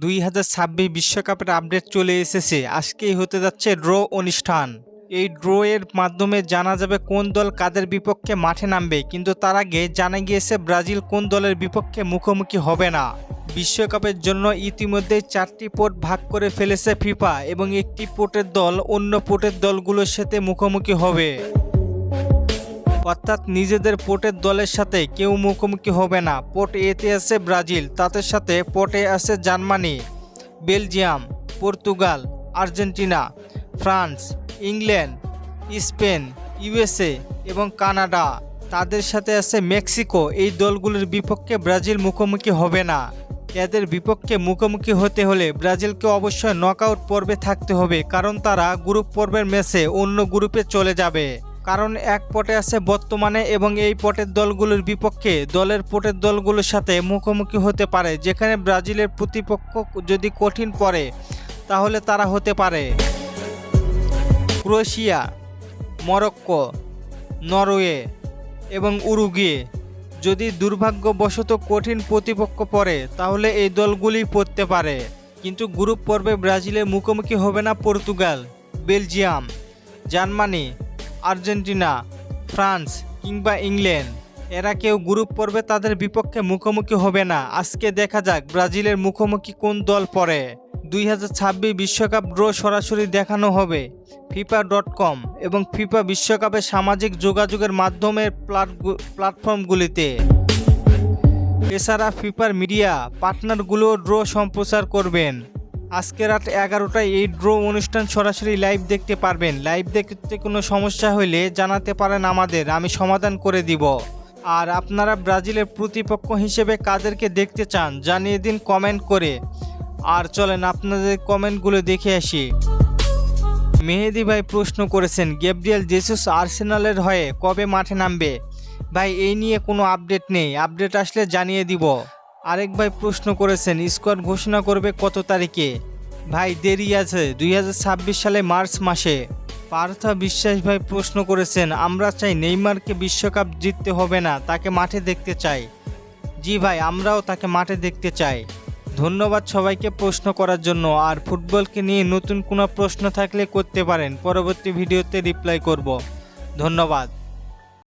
দুই হাজার ছাব্বিশ বিশ্বকাপের আপডেট চলে এসেছে। আজকেই হতে যাচ্ছে ড্র অনুষ্ঠান। এই ড্র এর মাধ্যমে জানা যাবে কোন দল কাদের বিপক্ষে মাঠে নামবে, কিন্তু তার আগে জানা গিয়েছে ব্রাজিল কোন দলের বিপক্ষে মুখোমুখি হবে না। বিশ্বকাপের জন্য ইতিমধ্যেই চারটি পোট ভাগ করে ফেলেছে ফিফা এবং একটি পোটের দল অন্য পোটের দলগুলোর সাথে মুখোমুখি হবে। অর্থাৎ নিজেদের পোটের দলের সাথে কেউ মুখোমুখি হবে না। পোট এতে আছে ব্রাজিল তাদের সাথে পোটে আছে Germany, Belgium, Portugal, Argentina, France, England, Spain, USA এবং কানাডা। তাদের সাথে আছে মেক্সিকো। এই দলগুলোর বিপক্ষে ব্রাজিল মুখোমুখি হবে না। এদের বিপক্ষে মুখোমুখি হতে হলে ব্রাজিলকে অবশ্যই নকআউট পর্বে থাকতে হবে, কারণ তারা গ্রুপ পর্বের ম্যাচে অন্য গ্রুপে চলে যাবে। কারণ এক পটে আছে বর্তমানে এবং এই পটের দলগুলোর বিপক্ষে দলের পটের দলগুলোর সাথে মুখোমুখি হতে পারে, যেখানে ব্রাজিলের প্রতিপক্ষ যদি কঠিন পড়ে, তাহলে তারা হতে পারে। ক্রোয়েশিয়া, মরক্কো, নরওয়ে এবং উরুগুয়ে যদি দুর্ভাগ্যবশত কঠিন প্রতিপক্ষ পড়ে, তাহলে এই দলগুলি পড়তে পারে। কিন্তু গ্রুপ পর্বে ব্রাজিলের মুখোমুখি হবে না Portugal, Belgium, Germany Argentina, France কিংবা ইংল্যান্ড। এরা কেউ গ্রুপ পর্বে তাদের বিপক্ষে মুখোমুখি হবে না। আজকে দেখা যাক ব্রাজিলের মুখোমুখি কোন দল পড়ে। দুই হাজার বিশ্বকাপ ড্র সরাসরি দেখানো হবে ফিফা ডট কম এবং ফিফা বিশ্বকাপে সামাজিক যোগাযোগের মাধ্যমের প্লাট- প্ল্যাটফর্মগুলিতে। এছাড়া ফিফার মিডিয়া পার্টনারগুলো ড্র সম্প্রচার করবেন। আজকে রাত এগারোটায় এই ড্র অনুষ্ঠান সরাসরি লাইভ দেখতে পারবেন। লাইভ দেখতে কোনো সমস্যা হলে জানাতে পারেন আমাদের, আমি সমাধান করে দিব। আর আপনারা ব্রাজিলের প্রতিপক্ষ হিসেবে কাদেরকে দেখতে চান, জানিয়ে দিন কমেন্ট করে। আর চলেন আপনাদের কমেন্টগুলো দেখে আসি। মেহেদি ভাই প্রশ্ন করেছেন গ্যাব্রিয়েল জেসুস আর্সেনালের হয়ে কবে মাঠে নামবে? ভাই, এই নিয়ে কোনো আপডেট নেই। আপডেট আসলে জানিয়ে দিব। আরেক ভাই প্রশ্ন করেছেন, স্কোয়াড ঘোষণা করবে কত তারিখে? ভাই, দেরি আছে, দুই হাজার ছাব্বিশ সালে মার্চ মাসে। পার্থা বিশ্বাস ভাই প্রশ্ন করেছেন, আমরা চাই নেইমারকে বিশ্বকাপ জিততে হবে না, তাকে মাঠে দেখতে চাই। জি ভাই, আমরাও তাকে মাঠে দেখতে চাই। ধন্যবাদ সবাইকে প্রশ্ন করার জন্য, আর ফুটবলকে নিয়ে নতুন কোনো প্রশ্ন থাকলে করতে পারেন। পরবর্তী ভিডিওতে রিপ্লাই করব। ধন্যবাদ।